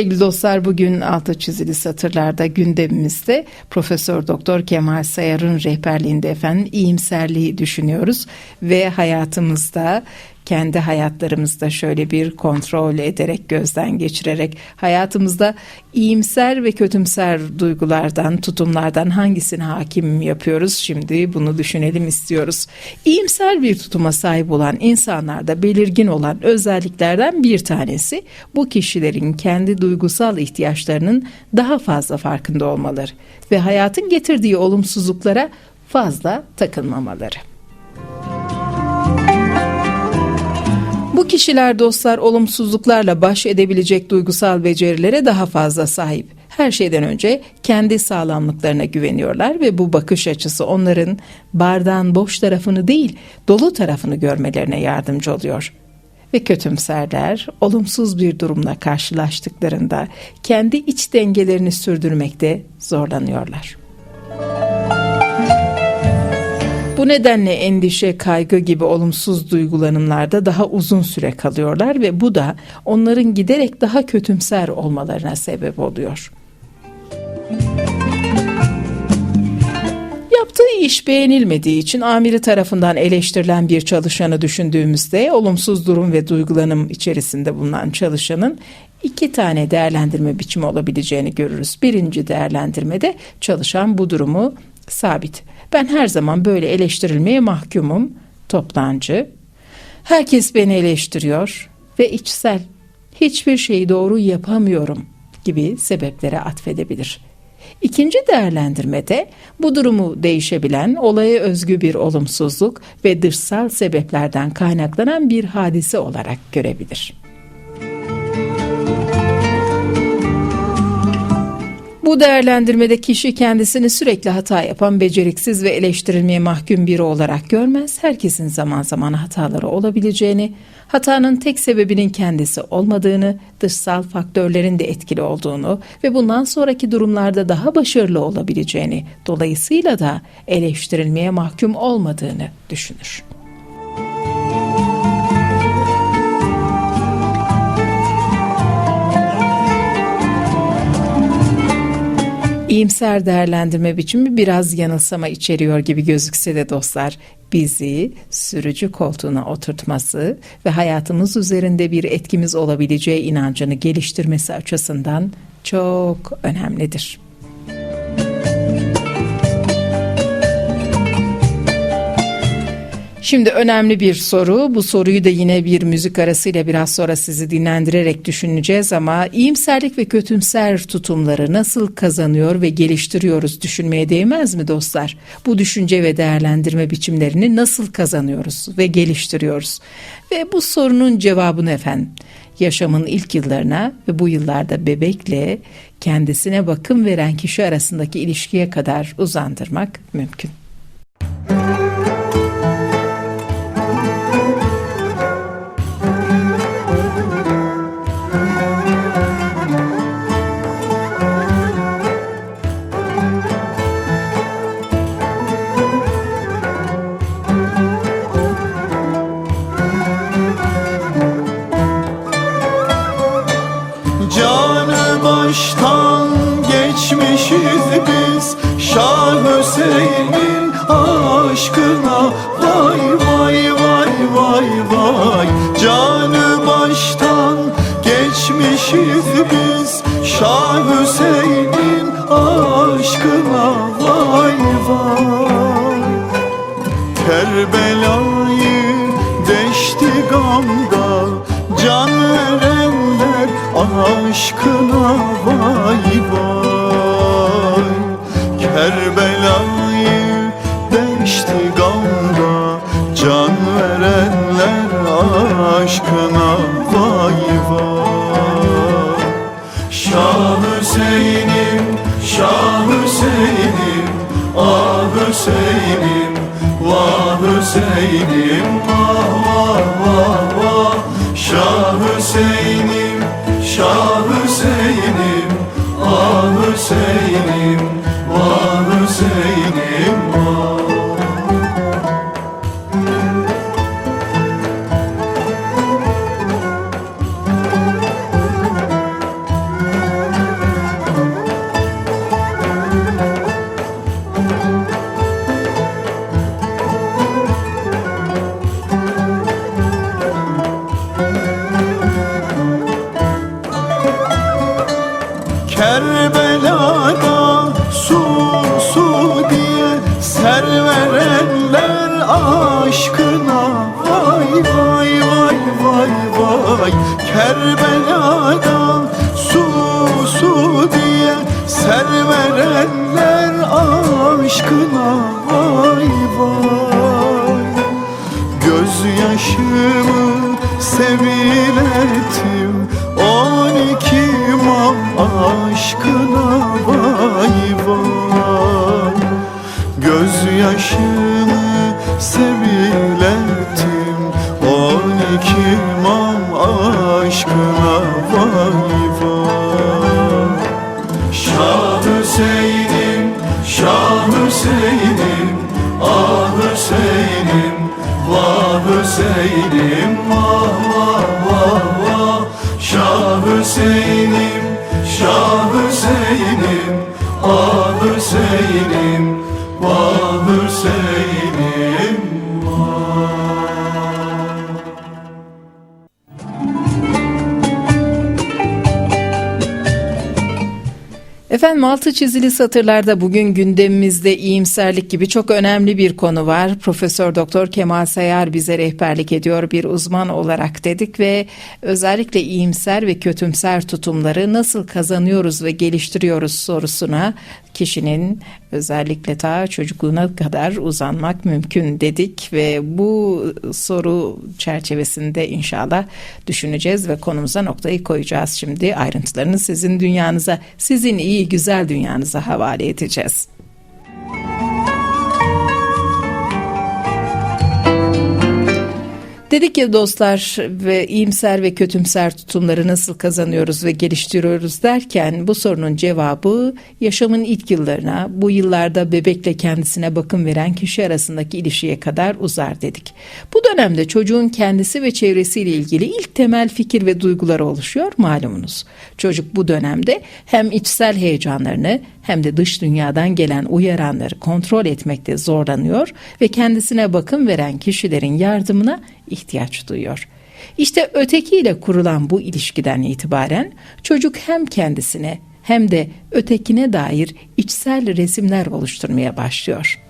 sevgili dostlar bugün altı çizili satırlarda gündemimizde Profesör Doktor Kemal Sayar'ın rehberliğinde efendim iyimserliği düşünüyoruz ve hayatımızda kendi hayatlarımızda şöyle bir kontrol ederek gözden geçirerek hayatımızda iyimser ve kötümser duygulardan tutumlardan hangisini hakim yapıyoruz şimdi bunu düşünelim istiyoruz. İyimser bir tutuma sahip olan insanlarda belirgin olan özelliklerden bir tanesi bu kişilerin kendi duygusal ihtiyaçlarının daha fazla farkında olmaları ve hayatın getirdiği olumsuzluklara fazla takılmamaları. Kişiler dostlar olumsuzluklarla baş edebilecek duygusal becerilere daha fazla sahip. Her şeyden önce kendi sağlamlıklarına güveniyorlar ve bu bakış açısı onların bardağın boş tarafını değil dolu tarafını görmelerine yardımcı oluyor. Ve kötümserler olumsuz bir durumla karşılaştıklarında kendi iç dengelerini sürdürmekte zorlanıyorlar. Bu nedenle endişe, kaygı gibi olumsuz duygulanımlarda daha uzun süre kalıyorlar ve bu da onların giderek daha kötümser olmalarına sebep oluyor. Yaptığı iş beğenilmediği için amiri tarafından eleştirilen bir çalışanı düşündüğümüzde olumsuz durum ve duygulanım içerisinde bulunan çalışanın iki tane değerlendirme biçimi olabileceğini görürüz. Birinci değerlendirmede çalışan bu durumu sabit. Ben her zaman böyle eleştirilmeye mahkumum. Toplancı. Herkes beni eleştiriyor ve içsel hiçbir şeyi doğru yapamıyorum gibi sebeplere atfedebilir. İkinci değerlendirmede bu durumu değişebilen olaya özgü bir olumsuzluk ve dışsal sebeplerden kaynaklanan bir hadise olarak görebilir. Bu değerlendirmede kişi kendisini sürekli hata yapan, beceriksiz ve eleştirilmeye mahkum biri olarak görmez. Herkesin zaman zaman hataları olabileceğini, hatanın tek sebebinin kendisi olmadığını, dışsal faktörlerin de etkili olduğunu ve bundan sonraki durumlarda daha başarılı olabileceğini, dolayısıyla da eleştirilmeye mahkum olmadığını düşünür. İyimser değerlendirme biçimi biraz yanılsama içeriyor gibi gözükse de dostlar bizi sürücü koltuğuna oturtması ve hayatımız üzerinde bir etkimiz olabileceği inancını geliştirmesi açısından çok önemlidir. Şimdi önemli bir soru. Bu soruyu da yine bir müzik arasıyla biraz sonra sizi dinlendirerek düşüneceğiz ama iyimserlik ve kötümser tutumları nasıl kazanıyor ve geliştiriyoruz düşünmeye değmez mi dostlar? Bu düşünce ve değerlendirme biçimlerini nasıl kazanıyoruz ve geliştiriyoruz? Ve bu sorunun cevabını efendim yaşamın ilk yıllarına ve bu yıllarda bebekle kendisine bakım veren kişi arasındaki ilişkiye kadar uzandırmak mümkün. baştan aşkına vay Kerbela'dan su su diye Serverenler aşkına vay vay. Gözyaşımı seviletim On iki mam aşkına vay vay. Gözyaşımı Hüseyin'im, Ah Hüseyin'im, Vah Hüseyin'im, Vah vah vah vah. Şah Hüseyin'im, Şah Hüseyin'im, Ah Hüseyin'im, Vah Hüseyin'im Efendim altı çizili satırlarda bugün gündemimizde iyimserlik gibi çok önemli bir konu var. Profesör Doktor Kemal Sayar bize rehberlik ediyor bir uzman olarak dedik ve özellikle iyimser ve kötümser tutumları nasıl kazanıyoruz ve geliştiriyoruz sorusuna kişinin özellikle ta çocukluğuna kadar uzanmak mümkün dedik ve bu soru çerçevesinde inşallah düşüneceğiz ve konumuza noktayı koyacağız şimdi ayrıntılarını sizin dünyanıza sizin iyi güzel dünyanıza havale edeceğiz. Dedik ya dostlar ve iyimser ve kötümser tutumları nasıl kazanıyoruz ve geliştiriyoruz derken bu sorunun cevabı yaşamın ilk yıllarına bu yıllarda bebekle kendisine bakım veren kişi arasındaki ilişkiye kadar uzar dedik. Bu dönemde çocuğun kendisi ve çevresiyle ilgili ilk temel fikir ve duyguları oluşuyor malumunuz. Çocuk bu dönemde hem içsel heyecanlarını hem de dış dünyadan gelen uyaranları kontrol etmekte zorlanıyor ve kendisine bakım veren kişilerin yardımına ihtiyaç duyuyor. İşte ötekiyle kurulan bu ilişkiden itibaren çocuk hem kendisine hem de ötekine dair içsel resimler oluşturmaya başlıyor.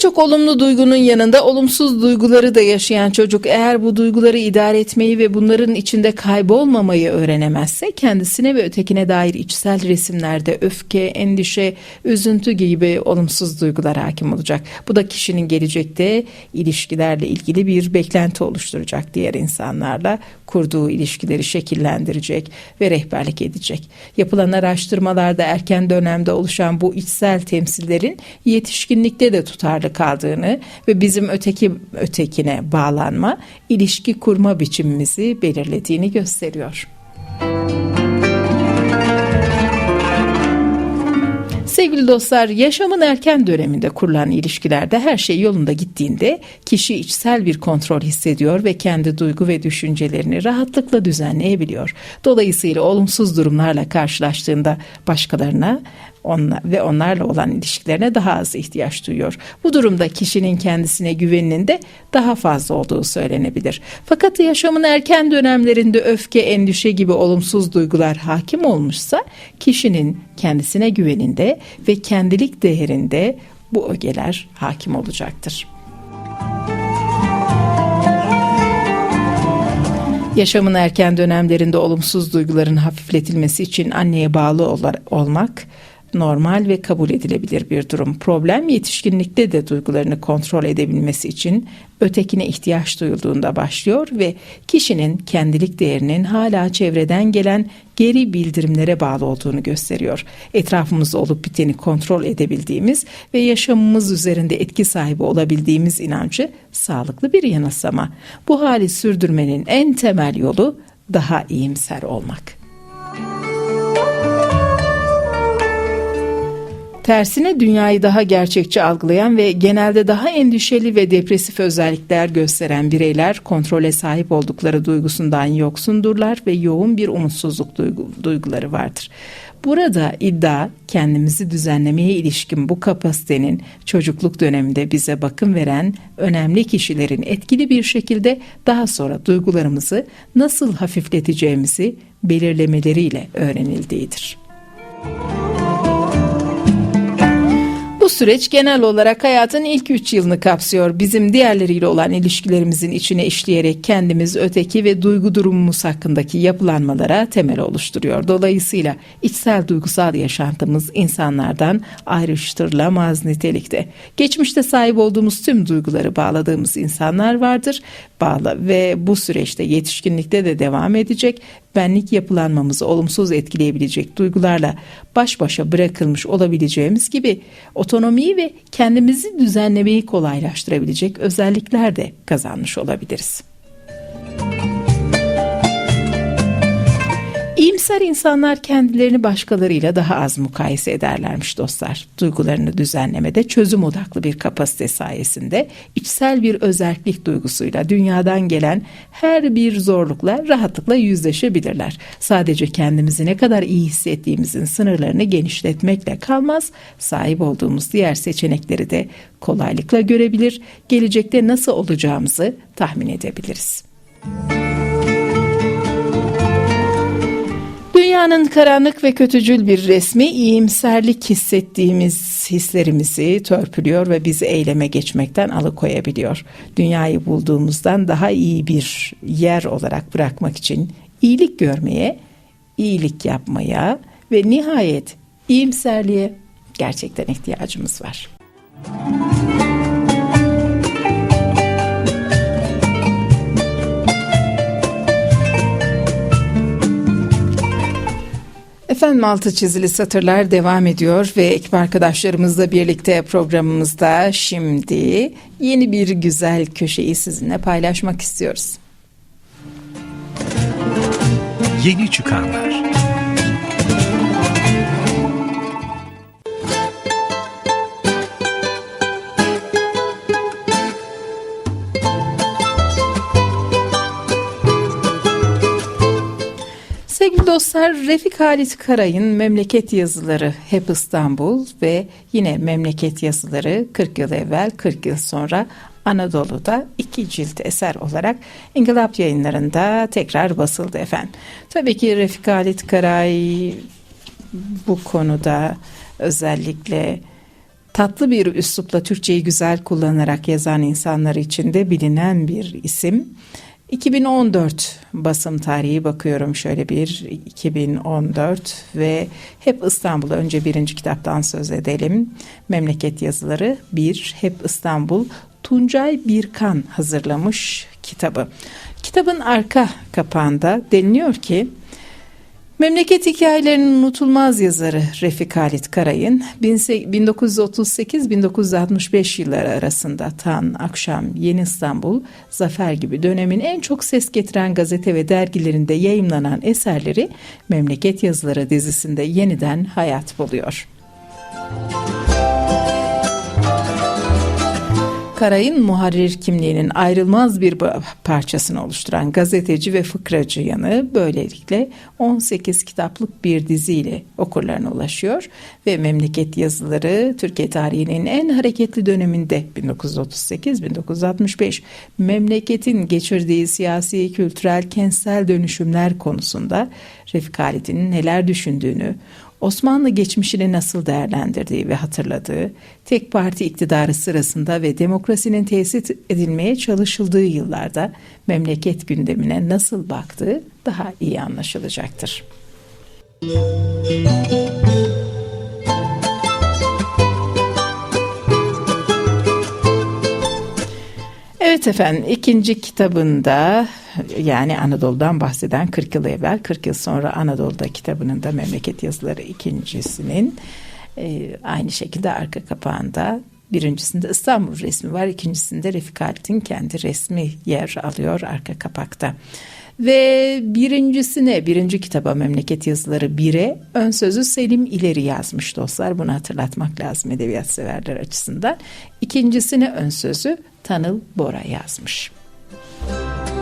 Çok olumlu duygunun yanında olumsuz duyguları da yaşayan çocuk eğer bu duyguları idare etmeyi ve bunların içinde kaybolmamayı öğrenemezse kendisine ve ötekine dair içsel resimlerde öfke, endişe, üzüntü gibi olumsuz duygular hakim olacak. Bu da kişinin gelecekte ilişkilerle ilgili bir beklenti oluşturacak diğer insanlarla kurduğu ilişkileri şekillendirecek ve rehberlik edecek. Yapılan araştırmalarda erken dönemde oluşan bu içsel temsillerin yetişkinlikte de tutarlı kaldığını ve bizim öteki ötekine bağlanma, ilişki kurma biçimimizi belirlediğini gösteriyor. Sevgili dostlar, yaşamın erken döneminde kurulan ilişkilerde her şey yolunda gittiğinde kişi içsel bir kontrol hissediyor ve kendi duygu ve düşüncelerini rahatlıkla düzenleyebiliyor. Dolayısıyla olumsuz durumlarla karşılaştığında başkalarına onlar ve onlarla olan ilişkilerine daha az ihtiyaç duyuyor. Bu durumda kişinin kendisine güveninin de daha fazla olduğu söylenebilir. Fakat yaşamın erken dönemlerinde öfke, endişe gibi olumsuz duygular hakim olmuşsa kişinin kendisine güveninde ve kendilik değerinde bu ögeler hakim olacaktır. Yaşamın erken dönemlerinde olumsuz duyguların hafifletilmesi için anneye bağlı olmak normal ve kabul edilebilir bir durum. Problem yetişkinlikte de duygularını kontrol edebilmesi için ötekine ihtiyaç duyulduğunda başlıyor ve kişinin kendilik değerinin hala çevreden gelen geri bildirimlere bağlı olduğunu gösteriyor. Etrafımızda olup biteni kontrol edebildiğimiz ve yaşamımız üzerinde etki sahibi olabildiğimiz inancı sağlıklı bir yanılsama. Bu hali sürdürmenin en temel yolu daha iyimser olmak. Tersine dünyayı daha gerçekçi algılayan ve genelde daha endişeli ve depresif özellikler gösteren bireyler kontrole sahip oldukları duygusundan yoksundurlar ve yoğun bir umutsuzluk duygu, duyguları vardır. Burada iddia kendimizi düzenlemeye ilişkin bu kapasitenin çocukluk döneminde bize bakım veren önemli kişilerin etkili bir şekilde daha sonra duygularımızı nasıl hafifleteceğimizi belirlemeleriyle öğrenildiğidir. Süreç genel olarak hayatın ilk üç yılını kapsıyor. Bizim diğerleriyle olan ilişkilerimizin içine işleyerek kendimiz, öteki ve duygu durumumuz hakkındaki yapılanmalara temel oluşturuyor. Dolayısıyla içsel duygusal yaşantımız insanlardan ayrıştırılamaz nitelikte. Geçmişte sahip olduğumuz tüm duyguları bağladığımız insanlar vardır. Bağlı ve bu süreçte yetişkinlikte de devam edecek benlik yapılanmamızı olumsuz etkileyebilecek duygularla baş başa bırakılmış olabileceğimiz gibi otonomiyi ve kendimizi düzenlemeyi kolaylaştırabilecek özellikler de kazanmış olabiliriz. İyimser insanlar kendilerini başkalarıyla daha az mukayese ederlermiş dostlar. Duygularını düzenlemede çözüm odaklı bir kapasite sayesinde içsel bir özellik duygusuyla dünyadan gelen her bir zorlukla rahatlıkla yüzleşebilirler. Sadece kendimizi ne kadar iyi hissettiğimizin sınırlarını genişletmekle kalmaz, sahip olduğumuz diğer seçenekleri de kolaylıkla görebilir, gelecekte nasıl olacağımızı tahmin edebiliriz. Dünyanın karanlık ve kötücül bir resmi iyimserlik hissettiğimiz hislerimizi törpülüyor ve bizi eyleme geçmekten alıkoyabiliyor. Dünyayı bulduğumuzdan daha iyi bir yer olarak bırakmak için iyilik görmeye, iyilik yapmaya ve nihayet iyimserliğe gerçekten ihtiyacımız var. Efendim altı çizili satırlar devam ediyor ve ekip arkadaşlarımızla birlikte programımızda şimdi yeni bir güzel köşeyi sizinle paylaşmak istiyoruz. Yeni çıkanlar. Dostlar Refik Halit Karay'ın Memleket Yazıları Hep İstanbul ve yine Memleket Yazıları 40 yıl evvel 40 yıl sonra Anadolu'da iki cilt eser olarak İnkılap yayınlarında tekrar basıldı efendim. Tabii ki Refik Halit Karay bu konuda özellikle tatlı bir üslupla Türkçeyi güzel kullanarak yazan insanlar için de bilinen bir isim. 2014 basım tarihi bakıyorum şöyle bir 2014 ve hep İstanbul önce birinci kitaptan söz edelim. Memleket yazıları bir hep İstanbul Tuncay Birkan hazırlamış kitabı. Kitabın arka kapağında deniliyor ki Memleket hikayelerinin unutulmaz yazarı Refik Halit Karay'ın 1938-1965 yılları arasında Tan, Akşam, Yeni İstanbul, Zafer gibi dönemin en çok ses getiren gazete ve dergilerinde yayımlanan eserleri Memleket Yazıları dizisinde yeniden hayat buluyor. Müzik Karay'ın muharrir kimliğinin ayrılmaz bir parçasını oluşturan gazeteci ve fıkracı yanı böylelikle 18 kitaplık bir diziyle okurlarına ulaşıyor ve memleket yazıları Türkiye tarihinin en hareketli döneminde 1938-1965 memleketin geçirdiği siyasi, kültürel, kentsel dönüşümler konusunda Refik Halit'in neler düşündüğünü, Osmanlı geçmişini nasıl değerlendirdiği ve hatırladığı, tek parti iktidarı sırasında ve demokrasinin tesis edilmeye çalışıldığı yıllarda memleket gündemine nasıl baktığı daha iyi anlaşılacaktır. Müzik Evet efendim ikinci kitabında yani Anadolu'dan bahseden 40 yıl evvel 40 yıl sonra Anadolu'da kitabının da memleket yazıları ikincisinin e, aynı şekilde arka kapağında birincisinde İstanbul resmi var ikincisinde Refik Halit'in kendi resmi yer alıyor arka kapakta. Ve birincisine, birinci kitaba Memleket Yazıları 1'e ön sözü Selim İleri yazmış dostlar. Bunu hatırlatmak lazım edebiyat severler açısından. İkincisine ön sözü Tanıl Bora yazmış. Efendim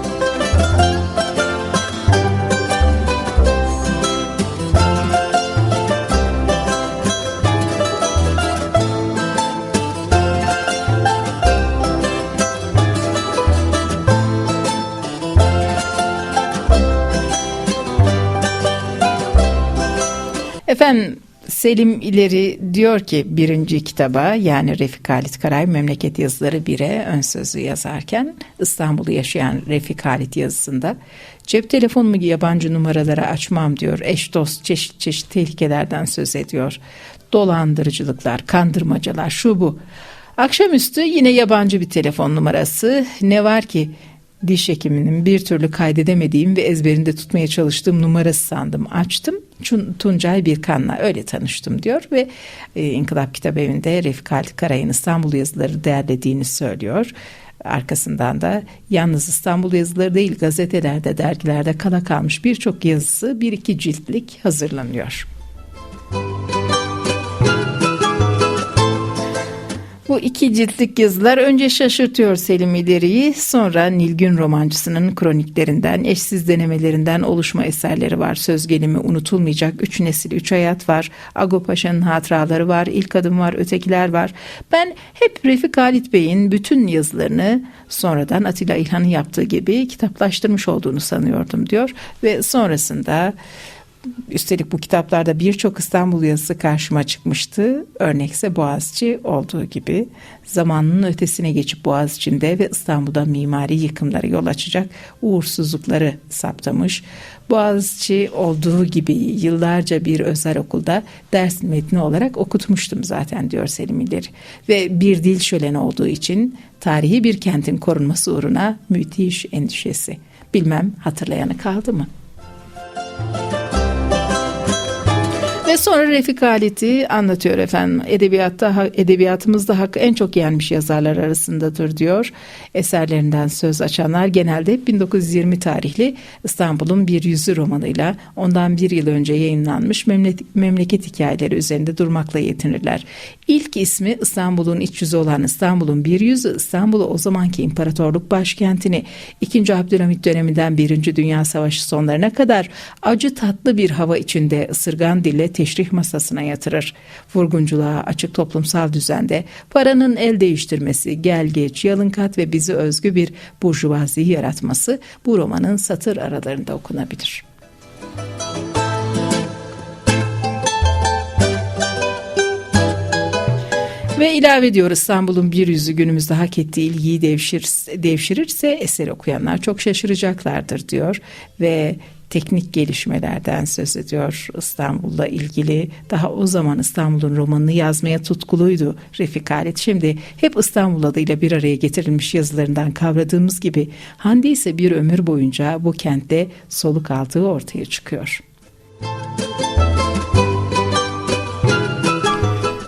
Selim İleri diyor ki birinci kitaba yani Refik Halit Karay Memleket Yazıları 1'e ön sözü yazarken İstanbul'u yaşayan Refik Halit yazısında cep telefonumu yabancı numaralara açmam diyor. Eş dost çeşit çeşit tehlikelerden söz ediyor. Dolandırıcılıklar, kandırmacalar şu bu. Akşamüstü yine yabancı bir telefon numarası. Ne var ki diş hekiminin bir türlü kaydedemediğim ve ezberinde tutmaya çalıştığım numarası sandım. Açtım. Tuncay Birkan'la öyle tanıştım diyor ve e, İnkılap Kitap Evi'nde Refik Halit Karay'ın İstanbul yazıları değerlediğini söylüyor. Arkasından da yalnız İstanbul yazıları değil gazetelerde, dergilerde kala kalmış birçok yazısı bir iki ciltlik hazırlanıyor. Bu iki ciltlik yazılar önce şaşırtıyor Selim İleri'yi sonra Nilgün romancısının kroniklerinden, eşsiz denemelerinden oluşma eserleri var. Söz gelimi unutulmayacak üç nesil, üç hayat var. Ago Paşa'nın hatıraları var, ilk adım var, ötekiler var. Ben hep Refik Halit Bey'in bütün yazılarını sonradan Atilla İlhan'ın yaptığı gibi kitaplaştırmış olduğunu sanıyordum diyor. Ve sonrasında Üstelik bu kitaplarda birçok İstanbul yazısı karşıma çıkmıştı. Örnekse Boğaziçi olduğu gibi zamanının ötesine geçip Boğaziçi'nde ve İstanbul'da mimari yıkımlara yol açacak uğursuzlukları saptamış. Boğaziçi olduğu gibi yıllarca bir özel okulda ders metni olarak okutmuştum zaten diyor Selim İleri. Ve bir dil şöleni olduğu için tarihi bir kentin korunması uğruna müthiş endişesi. Bilmem hatırlayanı kaldı mı? Ve sonra Refik Halit'i anlatıyor efendim. Edebiyatta edebiyatımızda hakkı en çok yenmiş yazarlar arasındadır diyor. Eserlerinden söz açanlar genelde 1920 tarihli İstanbul'un Bir Yüzü romanıyla ondan bir yıl önce yayınlanmış memleket, memleket hikayeleri üzerinde durmakla yetinirler. İlk ismi İstanbul'un iç yüzü olan İstanbul'un Bir Yüzü, İstanbul'u o zamanki imparatorluk başkentini 2. Abdülhamit döneminden 1. Dünya Savaşı sonlarına kadar acı tatlı bir hava içinde ısırgan dille teşrih masasına yatırır. Vurgunculuğa açık toplumsal düzende paranın el değiştirmesi, gel geç, yalın kat ve bizi özgü bir burjuvazi yaratması bu romanın satır aralarında okunabilir. Ve ilave ediyor İstanbul'un bir yüzü günümüzde hak ettiği ilgiyi devşir, devşirirse eseri okuyanlar çok şaşıracaklardır diyor. Ve teknik gelişmelerden söz ediyor İstanbul'la ilgili. Daha o zaman İstanbul'un romanını yazmaya tutkuluydu Refik Halit. Şimdi hep İstanbul adıyla bir araya getirilmiş yazılarından kavradığımız gibi Hande ise bir ömür boyunca bu kentte soluk aldığı ortaya çıkıyor.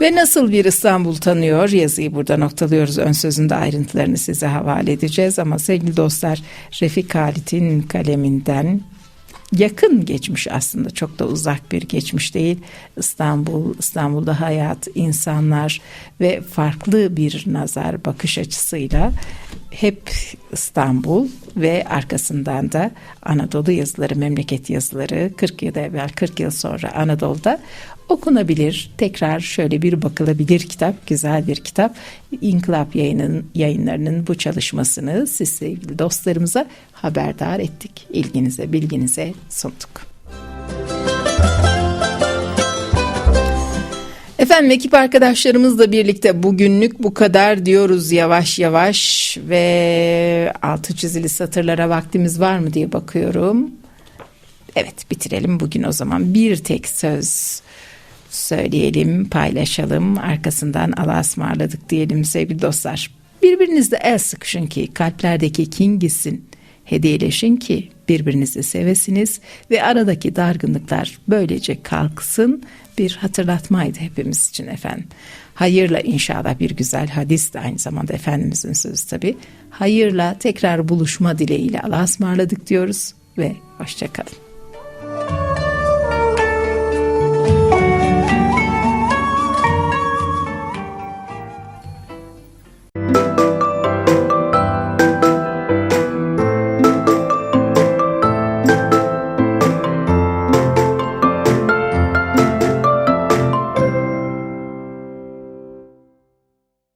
Ve nasıl bir İstanbul tanıyor yazıyı burada noktalıyoruz. Ön sözünde ayrıntılarını size havale edeceğiz ama sevgili dostlar Refik Halit'in kaleminden yakın geçmiş aslında çok da uzak bir geçmiş değil. İstanbul, İstanbul'da hayat, insanlar ve farklı bir nazar bakış açısıyla hep İstanbul ve arkasından da Anadolu yazıları, memleket yazıları 40 yıl evvel 40 yıl sonra Anadolu'da okunabilir. Tekrar şöyle bir bakılabilir kitap, güzel bir kitap. İnkılap yayının, yayınlarının bu çalışmasını siz sevgili dostlarımıza haberdar ettik. İlginize, bilginize sunduk. Efendim ekip arkadaşlarımızla birlikte bugünlük bu kadar diyoruz yavaş yavaş ve altı çizili satırlara vaktimiz var mı diye bakıyorum. Evet bitirelim bugün o zaman bir tek söz söyleyelim, paylaşalım. Arkasından Allah'a ısmarladık diyelim sevgili dostlar. Birbirinizle el sıkışın ki kalplerdeki kin gitsin. Hediyeleşin ki birbirinizi sevesiniz ve aradaki dargınlıklar böylece kalksın bir hatırlatmaydı hepimiz için efendim. Hayırla inşallah bir güzel hadis de aynı zamanda Efendimizin sözü tabi. Hayırla tekrar buluşma dileğiyle Allah'a ısmarladık diyoruz ve hoşçakalın.